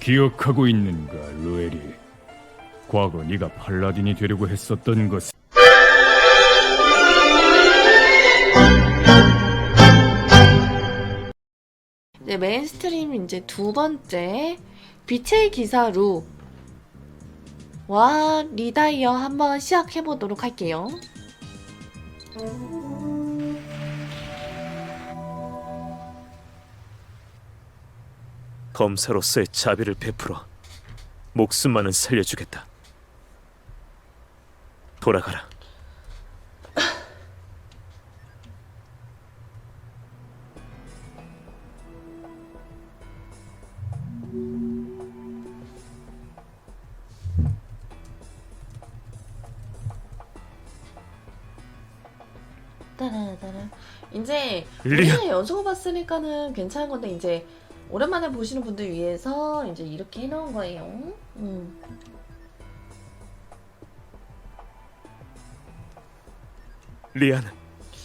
기억하고 있는가, 루엘이? 과거 네가 팔라딘이 되려고 했었던 것. 이제 메인스트림 이제 두 번째 빛의 기사 루. 와 리다이어 한번 시작해 보도록 할게요. 검사로서의 자비를 베풀어 목숨만은 살려주겠다. 돌아가라. 따라따라. 이제 리아. 연속으로 봤으니까는 괜찮은 건데 이제 오랜만에 보시는 분들 위해서 이제 이렇게 해놓은 거예요. 음. 리아는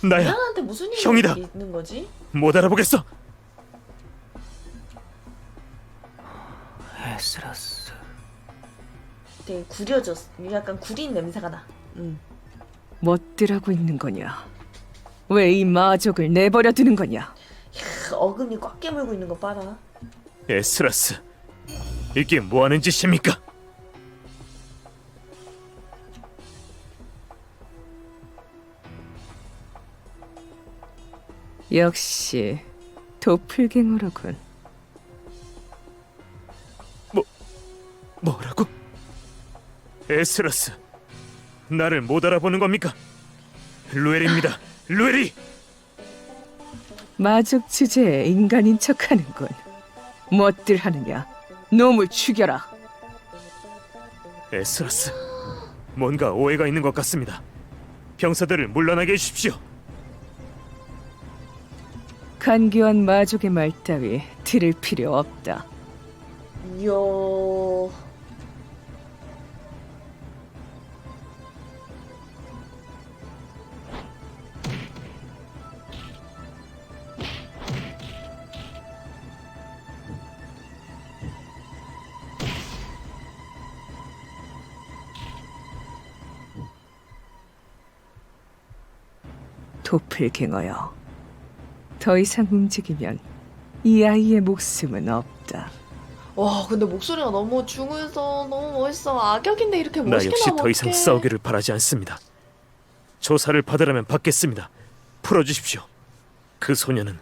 나야. 미안한테 무슨 일이 형이다. 있는 거지? 못 알아보겠어. 에스라스 되게 구려졌어. 약간 구린 냄새가 나. 음. 멋들하고 있는 거냐? 왜 이 마족을 내버려 두는 거냐? 크, 어금니 꽉 깨물고 있는 거 봐라. 에스라스. 이게 뭐 하는 짓입니까? 역시 도플갱어로군. 뭐라고? 에스라스. 나를 못 알아보는 겁니까? 루엘입니다. 루엘이. 마족 주제에 인간인 척하는군. 멋들 하느냐? 놈을 죽여라. 에스라스. 뭔가 오해가 있는 것 같습니다. 병사들을 물러나게 해주십시오. 간교한 마족의 말 따위 들을 필요 없다. 이요. 도플갱어여. 더 이상 움직이면 이 아이의 목숨은 없다. 와 근데 목소리가 너무 중후해서 너무 멋있어. 악역인데 이렇게 나 멋있게 역시 나오면 더 이상 어떡해. 싸우기를 바라지 않습니다. 조사를 받으라면 받겠습니다. 풀어주십시오. 그 소녀는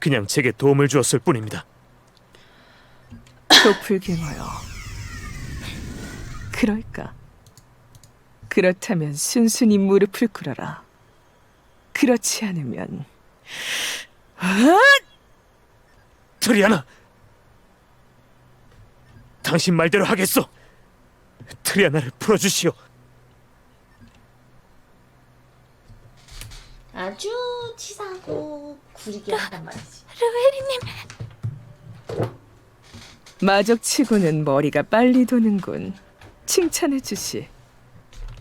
그냥 제게 도움을 주었을 뿐입니다. 도플갱어요. 그럴까? 그렇다면 순순히 무릎을 꿇어라. 그렇지 않으면 트리아나! 당신 말대로 하겠소! 트리아나를 풀어주시오! 아주 치사하고 구리게 한단 말이지. 마족치고는 머리가 빨리 도는군. 칭찬해 주시.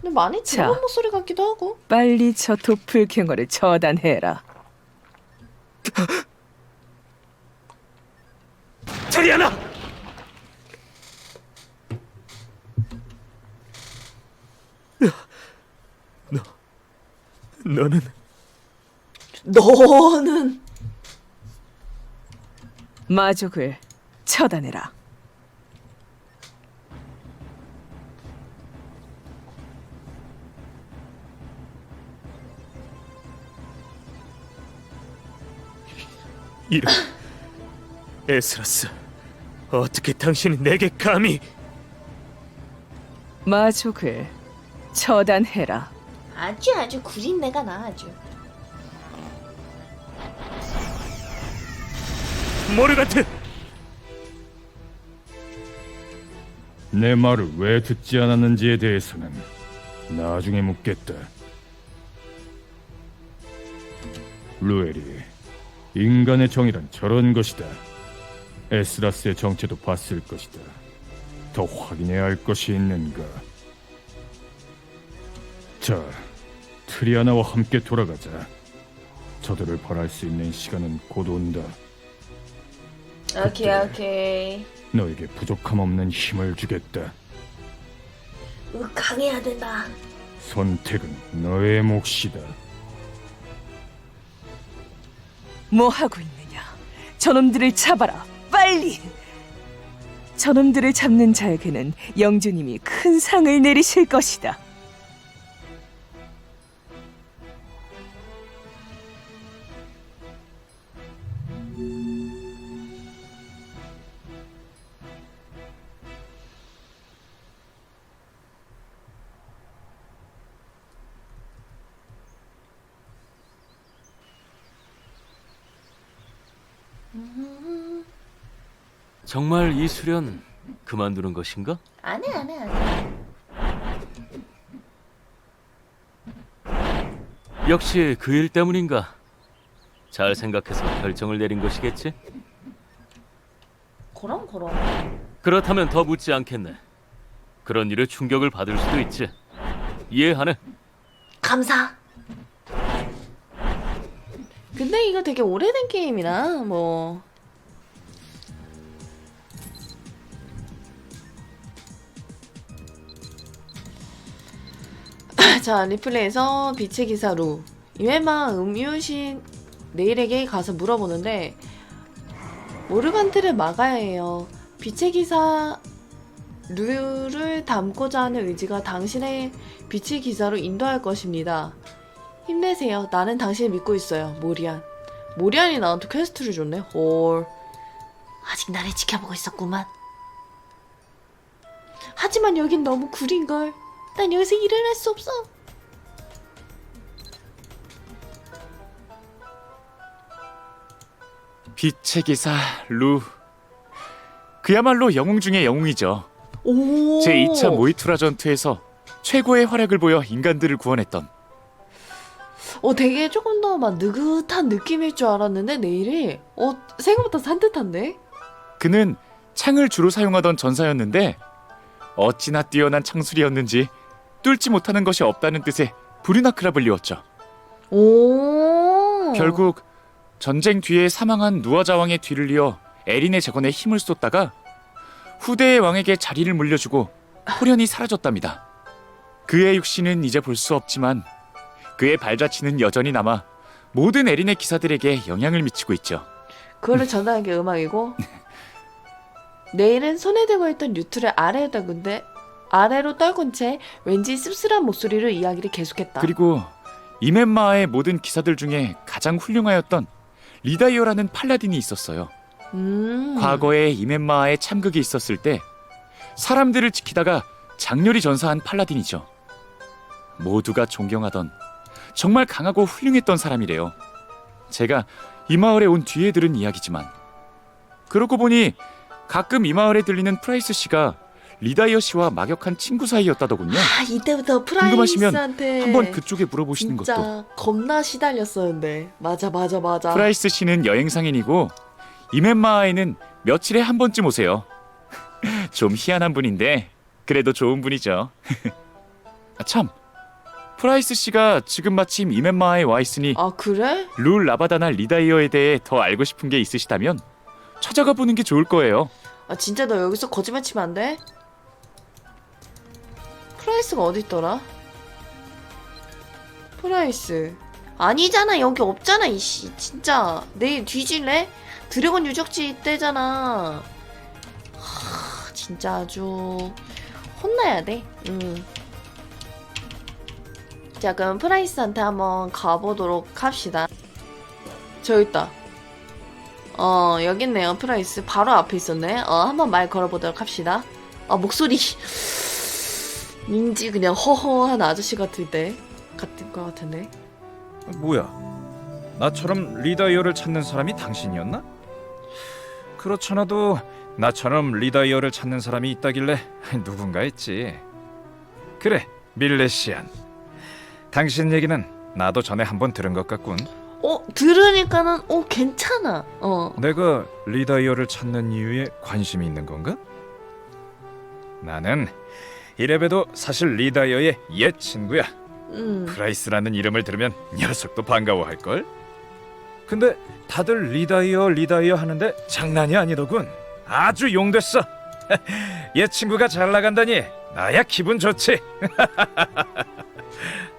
근데 많이 자. 들어본 목소리 같기도 하고. 빨리 저 도플갱어를 처단해라. 트리아나! 너, 너는 너는 마족을 처단해라. 이런 에스라스 어떻게 당신이 내게 감히 마족을 처단해라. 아주 아주 구린 내가 나 아주. 모르가트 내 말을 왜 듣지 않았는지에 대해서는 나중에 묻겠다. 루엘이 인간의 정의란 저런 것이다. 에스라스의 정체도 봤을 것이다. 더 확인해야 할 것이 있는가? 자, 트리아나와 함께 돌아가자. 저들을 벌할 수 있는 시간은 곧 온다. 오케이 오케이. 너에게 부족함 없는 힘을 주겠다. 으, 강해야 된다. 선택은 너의 몫이다. 뭐 하고 있느냐? 저놈들을 잡아라, 빨리! 저놈들을 잡는 자에게는 영주님이 큰 상을 내리실 것이다. 정말 이 수련 그만두는 것인가? 안 해, 안 해, 안 해. 역시 그 일 때문인가? 잘 생각해서 결정을 내린 것이겠지? 그럼, 그럼. 그렇다면 더 묻지 않겠네. 그런 일에 충격을 받을 수도 있지. 이해하네. 감사. 근데 이거 되게 오래된 게임이라 뭐 자, 리플레이에서 빛의 기사 루 이외만 음유신 내일에게 가서 물어보는데 모르간트를 막아야 해요. 빛의 기사 루를 담고자 하는 의지가 당신의 빛의 기사로 인도할 것입니다. 힘내세요. 나는 당신을 믿고 있어요. 모리안. 모리안이 나한테 퀘스트를 줬네. 헐. 아직 나를 지켜보고 있었구만. 하지만 여긴 너무 구린걸. 난 여기서 일을 할 수 없어. 빛의 기사 루 그야말로 영웅 중의 영웅이죠. 오. 제 2차 모이투라 전투에서 최고의 활약을 보여 인간들을 구원했던 어, 되게 조금 더 막 느긋한 느낌일 줄 알았는데 내일이 어 생각보다 산뜻한데? 그는 창을 주로 사용하던 전사였는데 어찌나 뛰어난 창술이었는지 뚫지 못하는 것이 없다는 뜻의 브르나크라 불리웠죠. 오. 결국 전쟁 뒤에 사망한 누아자 왕의 뒤를 이어 에린의 재건에 힘을 쏟다가 후대의 왕에게 자리를 물려주고 호련히 사라졌답니다. 그의 육신은 이제 볼 수 없지만 그의 발자취는 여전히 남아 모든 에린의 기사들에게 영향을 미치고 있죠. 그거를 전달한 게 음악이고 내일은 손에 들고 있던 뉴트를 아래에 떨군데 아래로 떨군 채 왠지 씁쓸한 목소리로 이야기를 계속했다. 그리고 이멘마의 모든 기사들 중에 가장 훌륭하였던 리다이어라는 팔라딘이 있었어요. 음. 과거에 이멘마의 참극이 있었을 때 사람들을 지키다가 장렬히 전사한 팔라딘이죠. 모두가 존경하던 정말 강하고 훌륭했던 사람이래요. 제가 이 마을에 온 뒤에 들은 이야기지만 그러고 보니 가끔 이 마을에 들리는 프라이스 씨가 리다이어 씨와 막역한 친구 사이였다더군요. 아 이때부터 궁금하시면 프라이스한테 한번 그쪽에 물어보시는 진짜 것도. 겁나 시달렸었는데 맞아 맞아 맞아. 프라이스 씨는 여행 상인이고 이멘마에는 며칠에 한 번쯤 오세요. 좀 희한한 분인데 그래도 좋은 분이죠. 아, 참, 프라이스 씨가 지금 마침 이멘마에 와 있으니 아 그래? 룰 라바다나 리다이어에 대해 더 알고 싶은 게 있으시다면 찾아가 보는 게 좋을 거예요. 아 진짜 너 여기서 거짓말 치면 안 돼? 프라이스가 어디 있더라? 프라이스 아니잖아 여기 없잖아 이씨 진짜 내일 뒤질래? 드래곤 유적지 때잖아 하, 진짜 아주 혼나야 돼 음. 자 그럼 프라이스한테 한번 가보도록 합시다 저기 있다 어 여기 있네요 프라이스 바로 앞에 있었네 어 한번 말 걸어보도록 합시다 아 목소리 민지 그냥 허허한 아저씨 같을 때 같을 것 같은데 뭐야? 나처럼 리다이어를 찾는 사람이 당신이었나? 그렇잖아도 나처럼 리다이어를 찾는 사람이 있다길래 누군가 했지. 그래, 밀레시안. 당신 얘기는 나도 전에 한번 들은 것 같군. 어 들으니까는 어 괜찮아 어 내가 리다이어를 찾는 이유에 관심이 있는 건가? 나는 이래봬도 사실 리다이어의 옛 친구야. 음. 프라이스라는 이름을 들으면 녀석도 반가워할 걸. 근데 다들 리다이어 리다이어 하는데 장난이 아니더군. 아주 용됐어. 얘 친구가 잘 나간다니 나야 기분 좋지.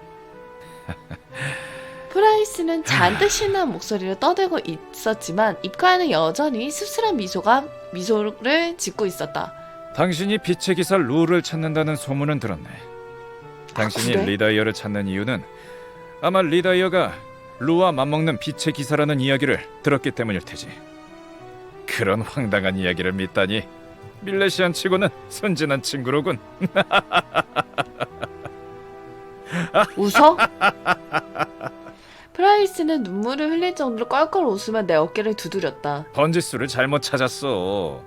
프라이스는 잔뜩 신난 목소리로 떠들고 있었지만 입가에는 여전히 씁쓸한 미소가 미소를 짓고 있었다. 당신이 빛의 기사 루를 찾는다는 소문은 들었네. 당신이 그래? 리다이어를 찾는 이유는 아마 리다이어가 루와 맞먹는 빛의 기사라는 이야기를 들었기 때문일 테지. 그런 황당한 이야기를 믿다니 밀레시안 치고는 순진한 친구로군. 웃어? 프라이스는 눈물을 흘릴 정도로 껄껄 웃으며 내 어깨를 두드렸다. 번지수를 잘못 찾았어.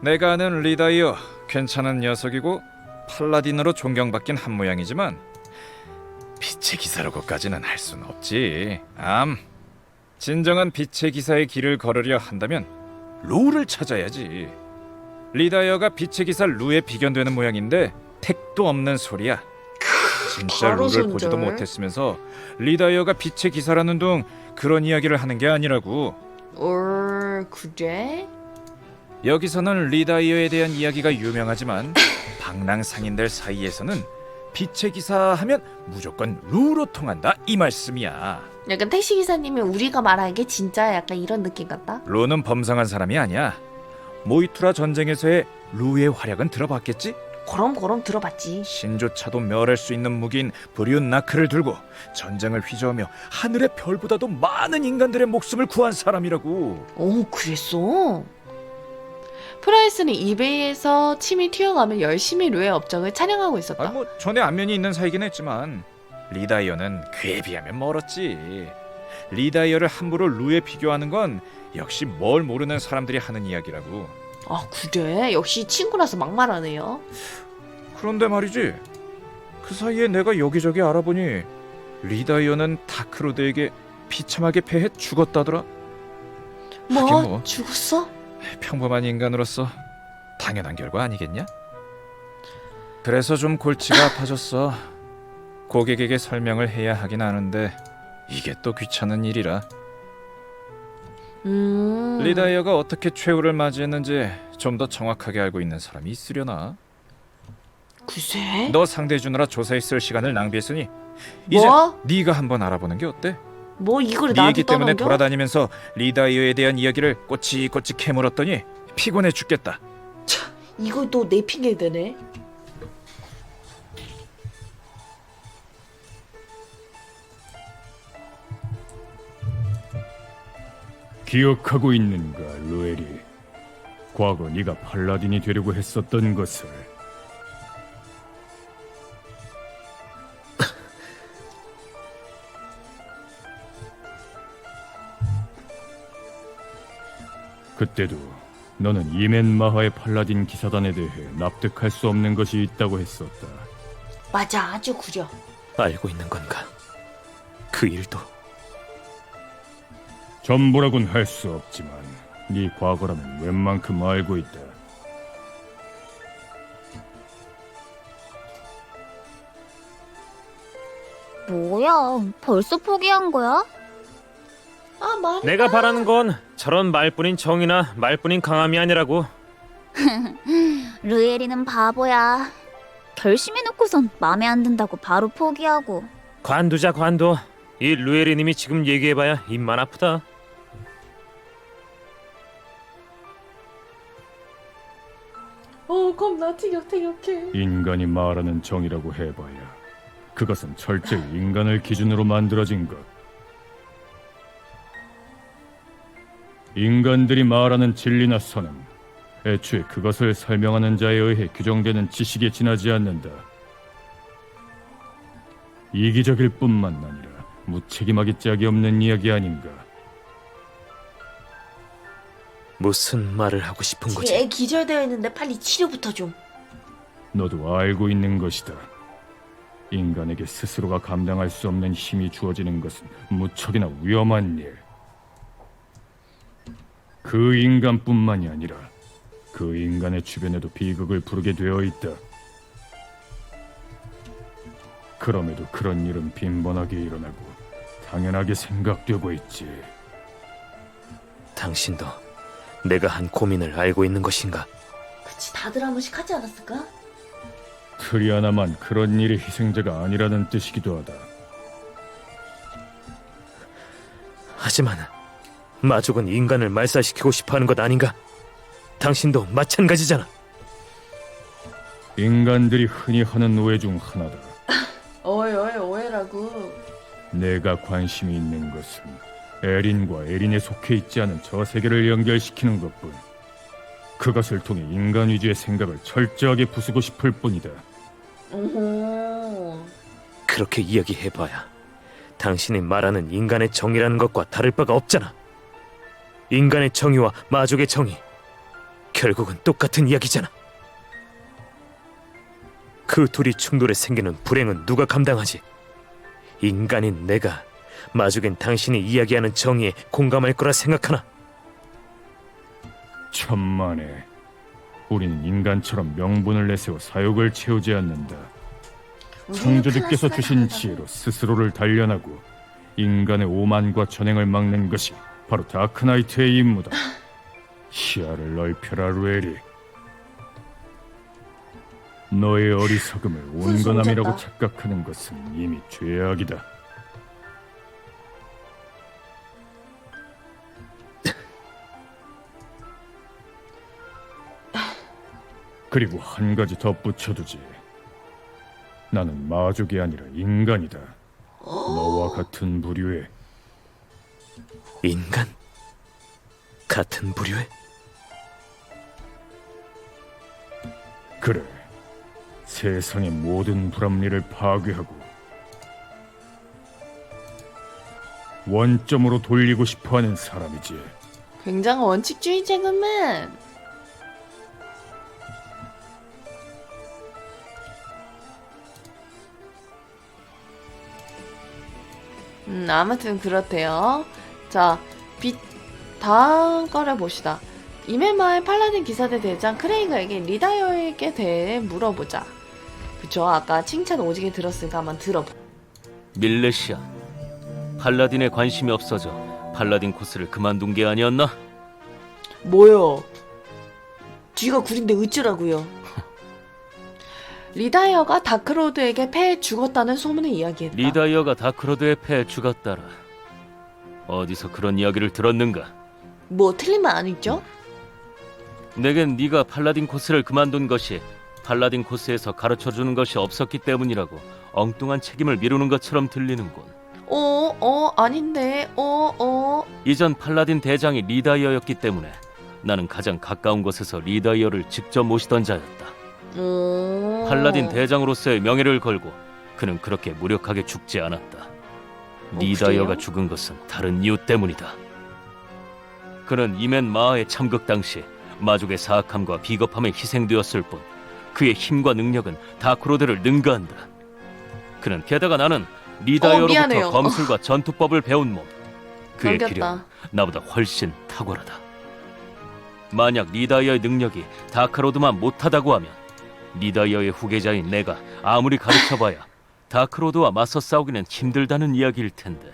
내가 아는 리다이어 괜찮은 녀석이고 팔라딘으로 존경받긴 한 모양이지만 빛의 기사라고까지는 할 순 없지. 암. 진정한 빛의 기사의 길을 걸으려 한다면 루를 찾아야지. 리다이어가 빛의 기사 루에 비견되는 모양인데 택도 없는 소리야. 진짜 바로 루를 보지도. 못했으면서 리다이어가 빛의 기사라는 둥 그런 이야기를 하는 게 아니라고. 올 그래? 여기서는 리다이어에 대한 이야기가 유명하지만 방랑상인들 사이에서는 빛의 기사 하면 무조건 루로 통한다 이 말씀이야. 약간 택시 기사님이 우리가 말하는 게 진짜 약간 이런 느낌 같다. 루는 범상한 사람이 아니야. 모이투라 전쟁에서의 루의 활약은 들어봤겠지? 그럼 들어봤지. 신조차도 멸할 수 있는 무기인 브리온 나크를 들고 전쟁을 휘저으며 하늘의 별보다도 많은 인간들의 목숨을 구한 사람이라고. 오 그랬어? 프라이스는 이베이에서 침이 튀어나오며 열심히 루의 업적을 촬영하고 있었다. 아, 뭐 전에 안면이 있는 사이긴 했지만 리다이어는 그에 비하면 멀었지. 리다이어를 함부로 루에 비교하는 건 역시 뭘 모르는 사람들이 하는 이야기라고. 아 그래? 역시 친구라서 막말하네요. 그런데 말이지. 그 사이에 내가 여기저기 알아보니 리다이어는 다크로드에게 비참하게 패해 죽었다더라. 뭐? 하긴 뭐. 죽었어? 평범한 인간으로서 당연한 결과 아니겠냐? 그래서 좀 골치가 아파졌어. 고객에게 설명을 해야 하긴 하는데 이게 또 귀찮은 일이라. 음. 리다이어가 어떻게 최후를 맞이했는지 좀 더 정확하게 알고 있는 사람이 있으려나? 글쎄. 너 상대 주느라 조사했을 시간을 낭비했으니 이제 뭐? 네가 한번 알아보는 게 어때? 뭐 이거를 네 나한테 얘기 때문에 떠넘겨? 돌아다니면서 리다이어에 대한 이야기를 꼬치꼬치 캐물었더니 피곤해 죽겠다. 이걸 또 내 핑계 대네. 기억하고 있는가, 루엘이? 과거 네가 팔라딘이 되려고 했었던 것을 그때도 너는 이멘 마하의 팔라딘 기사단에 대해 납득할 수 없는 것이 있다고 했었다. 맞아 아주 구려. 알고 있는 건가? 그 일도 전부라곤 할 수 없지만 네 과거라면 웬만큼 알고 있다. 뭐야, 벌써 포기한 거야? 아 말이. 내가 바라는 건 저런 말뿐인 정이나 말뿐인 강함이 아니라고. 루엘이는 바보야. 결심해놓고선 마음에 안 든다고 바로 포기하고. 관두자 관둬. 이 루에리님이 지금 얘기해봐야 입만 아프다. 어 겁나 티격태격해. 인간이 말하는 정이라고 해봐야 그것은 철저히 인간을 기준으로 만들어진 것. 인간들이 말하는 진리나 선은 애초에 그것을 설명하는 자에 의해 규정되는 지식에 지나지 않는다. 이기적일 뿐만 아니라 무책임하기 짝이 없는 이야기 아닌가. 무슨 말을 하고 싶은 거지? 쟤 기절되어 있는데 빨리 치료부터 좀. 너도 알고 있는 것이다. 인간에게 스스로가 감당할 수 없는 힘이 주어지는 것은 무척이나 위험한 일. 그 인간뿐만이 아니라 그 인간의 주변에도 비극을 부르게 되어 있다. 그럼에도 그런 일은 빈번하게 일어나고 당연하게 생각되고 있지. 당신도 내가 한 고민을 알고 있는 것인가? 그치 다들 한 번씩 하지 않았을까? 트리아나만 그런 일의 희생자가 아니라는 뜻이기도 하다. 하지만 마족은 인간을 말살시키고 싶어하는 것 아닌가? 당신도 마찬가지잖아. 인간들이 흔히 하는 오해 중 하나다. 어이 어이 오해라고 내가 관심이 있는 것은 에린과 에린에 속해 있지 않은 저 세계를 연결시키는 것뿐. 그것을 통해 인간 위주의 생각을 철저하게 부수고 싶을 뿐이다. 그렇게 이야기해봐야 당신이 말하는 인간의 정의라는 것과 다를 바가 없잖아. 인간의 정의와 마족의 정의 결국은 똑같은 이야기잖아. 그 둘이 충돌에 생기는 불행은 누가 감당하지? 인간인 내가 마족인 당신이 이야기하는 정의에 공감할 거라 생각하나? 천만에 우리는 인간처럼 명분을 내세워 사욕을 채우지 않는다. 창조주께서 주신 지혜로 스스로를 단련하고 인간의 오만과 전행을 막는 것이 바로 다크나이트의 임무다. 시야를 넓혀라 루엘이. 너의 어리석음을 온건함이라고 착각하는 것은 이미 죄악이다. 그리고 한 가지 덧붙여두지. 나는 마족이 아니라 인간이다. 너와 같은 부류의 인간? 같은 부류의? 그래. 세상의 모든 불합리를 파괴하고 원점으로 돌리고 싶어하는 사람이지. 굉장한 원칙주의자구만 음 아무튼 그렇대요 자 빛 다음 거를 봅시다 이메마의 팔라딘 기사대 대장 크레이거에게 리다이어에게 대해 물어보자 그쵸 아까 칭찬 오지게 들었으니까 한번 들어봐 밀레시아. 팔라딘에 관심이 없어져 팔라딘 코스를 그만둔 게 아니었나? 뭐요? 뒤가 구린데 어쩌라고요? 리다이어가 다크로드에게 패해 죽었다는 소문을 이야기했다. 리다이어가 다크로드의 패에 죽었다라. 어디서 그런 이야기를 들었는가? 뭐 틀린 말 아니죠? 내겐 네가 팔라딘 코스를 그만둔 것이 팔라딘 코스에서 가르쳐 주는 것이 없었기 때문이라고 엉뚱한 책임을 미루는 것처럼 들리는군. 어, 어, 아닌데, 어, 어. 이전 팔라딘 대장이 리다이어였기 때문에 나는 가장 가까운 곳에서 리다이어를 직접 모시던 자였다. 어. 팔라딘 대장으로서의 명예를 걸고 그는 그렇게 무력하게 죽지 않았다. 리다이어가 그래요? 죽은 것은 다른 이유 때문이다. 그는 이멘 마하의 참극 당시 마족의 사악함과 비겁함에 희생되었을 뿐 그의 힘과 능력은 다크로드를 능가한다. 그는 게다가 나는 어, 리다이어로부터 미안해요. 검술과 전투법을 배운 몸. 그의 넘겼다. 기력은 나보다 훨씬 탁월하다. 만약 리다이어의 능력이 다크로드만 못하다고 하면 리다이어의 후계자인 내가 아무리 가르쳐봐야 다크로드와 맞서 싸우기는 힘들다는 이야기일 텐데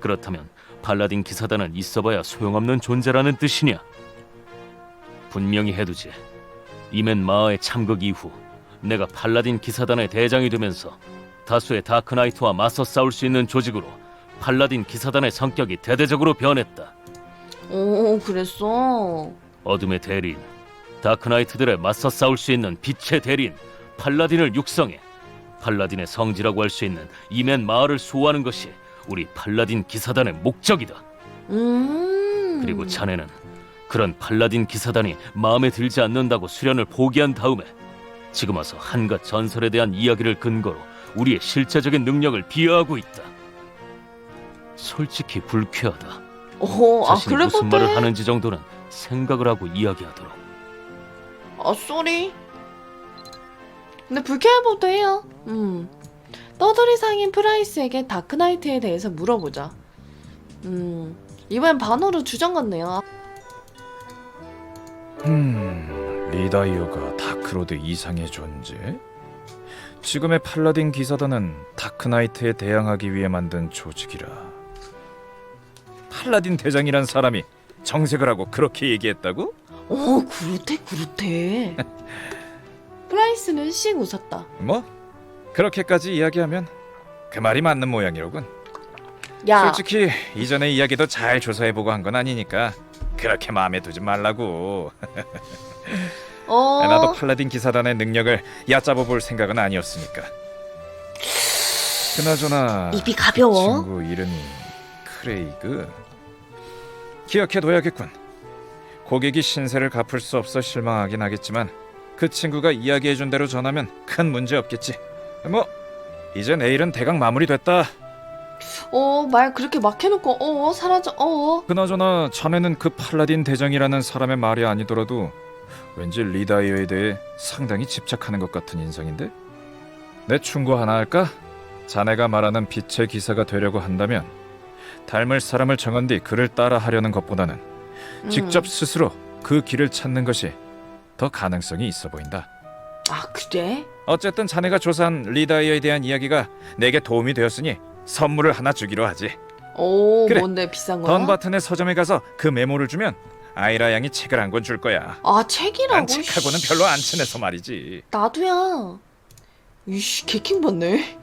그렇다면 팔라딘 기사단은 있어봐야 소용없는 존재라는 뜻이냐? 분명히 해두지. 이멘 마하의 참극 이후 내가 팔라딘 기사단의 대장이 되면서 다수의 다크나이트와 맞서 싸울 수 있는 조직으로 팔라딘 기사단의 성격이 대대적으로 변했다. 오, 그랬어. 어둠의 대리인, 다크나이트들에 맞서 싸울 수 있는 빛의 대리인, 팔라딘을 육성해 팔라딘의 성지라고 할 수 있는 이멘 마을을 수호하는 것이 우리 팔라딘 기사단의 목적이다. 음. 그리고 자네는 그런 팔라딘 기사단이 마음에 들지 않는다고 수련을 포기한 다음에 지금 와서 한갓 전설에 대한 이야기를 근거로 우리의 실제적인 능력을 비하하고 있다. 솔직히 불쾌하다. 오, 아, 자신이 그래 무슨. 말을 하는지 정도는 생각을 하고 이야기하도록. 아, 쏘리. 근데 불쾌해보도 해요. 음. 떠돌이 상인 프라이스에게 다크나이트에 대해서 물어보자. 음. 이번엔 반어로 주정 같네요. 음, 리다이어가 다크로드 이상의 존재? 지금의 팔라딘 기사단은 다크나이트에 대항하기 위해 만든 조직이라. 팔라딘 대장이란 사람이 정색을 하고 그렇게 얘기했다고? 어 그렇대 그렇대 프라이스는 씩 웃었다 뭐 그렇게까지 이야기하면 그 말이 맞는 모양이로군. 야 솔직히 이전의 이야기도 잘 조사해보고 한 건 아니니까 그렇게 마음에 두지 말라고. 어 나도 팔라딘 기사단의 능력을 얕잡아 볼 생각은 아니었으니까. 그나저나 입이 가벼워 친구 이름이 크레이그. 기억해둬야겠군. 고객이 신세를 갚을 수 없어 실망하긴 하겠지만 그 친구가 이야기해준 대로 전하면 큰 문제 없겠지. 뭐 이제 내일은 대강 마무리됐다. 어 말 그렇게 막 해놓고 어 사라져 어 그나저나 자네는 그 팔라딘 대장이라는 사람의 말이 아니더라도 왠지 리다이어에 대해 상당히 집착하는 것 같은 인상인데? 내 충고 하나 할까? 자네가 말하는 빛의 기사가 되려고 한다면 닮을 사람을 정한 뒤 그를 따라 하려는 것보다는 음. 직접 스스로 그 길을 찾는 것이 더 가능성이 있어 보인다. 아 그래? 어쨌든 자네가 조사한 리다이어에 대한 이야기가 내게 도움이 되었으니 선물을 하나 주기로 하지. 오 그래. 뭔데 비싼 거야? 던바튼의 서점에 가서 그 메모를 주면 아이라 양이 책을 한 권 줄 거야. 아 책이라고? 난 책하고는 씨. 별로 안 친해서 말이지. 나도야 이씨 개킹 받네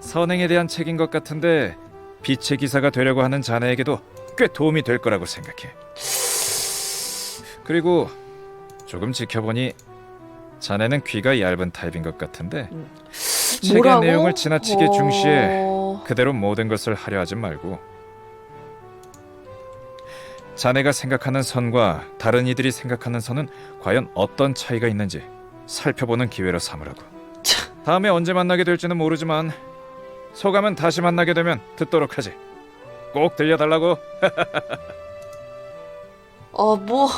선행에 대한 책인 것 같은데 빛의 기사가 되려고 하는 자네에게도 꽤 도움이 될 거라고 생각해. 그리고 조금 지켜보니 자네는 귀가 얇은 타입인 것 같은데 책의 뭐라고? 내용을 지나치게 중시해 어... 그대로 모든 것을 하려 하지 말고 자네가 생각하는 선과 다른 이들이 생각하는 선은 과연 어떤 차이가 있는지 살펴보는 기회로 삼으라고. 참. 다음에 언제 만나게 될지는 모르지만 소감은 다시 만나게 되면 듣도록 하지. 꼭 들려달라고. 어, 뭐,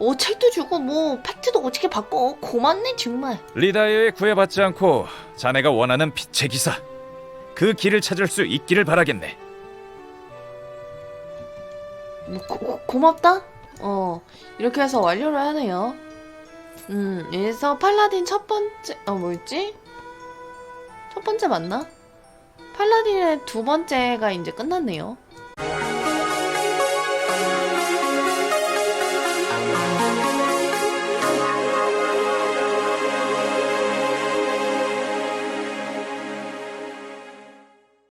어, 책도 주고, 뭐, 팩트도 어떻게 바꿔. 고맙네, 정말. 리다이어에 구애받지 않고 자네가 원하는 빛의 기사 그 길을 찾을 수 있기를 바라겠네. 뭐, 고, 고- 고맙다? 어, 이렇게 해서 완료를 하네요. 음, 그래서 팔라딘 첫 번째, 어, 뭐였지? 첫 번째 맞나? 팔라딘의 두 번째가 이제 끝났네요.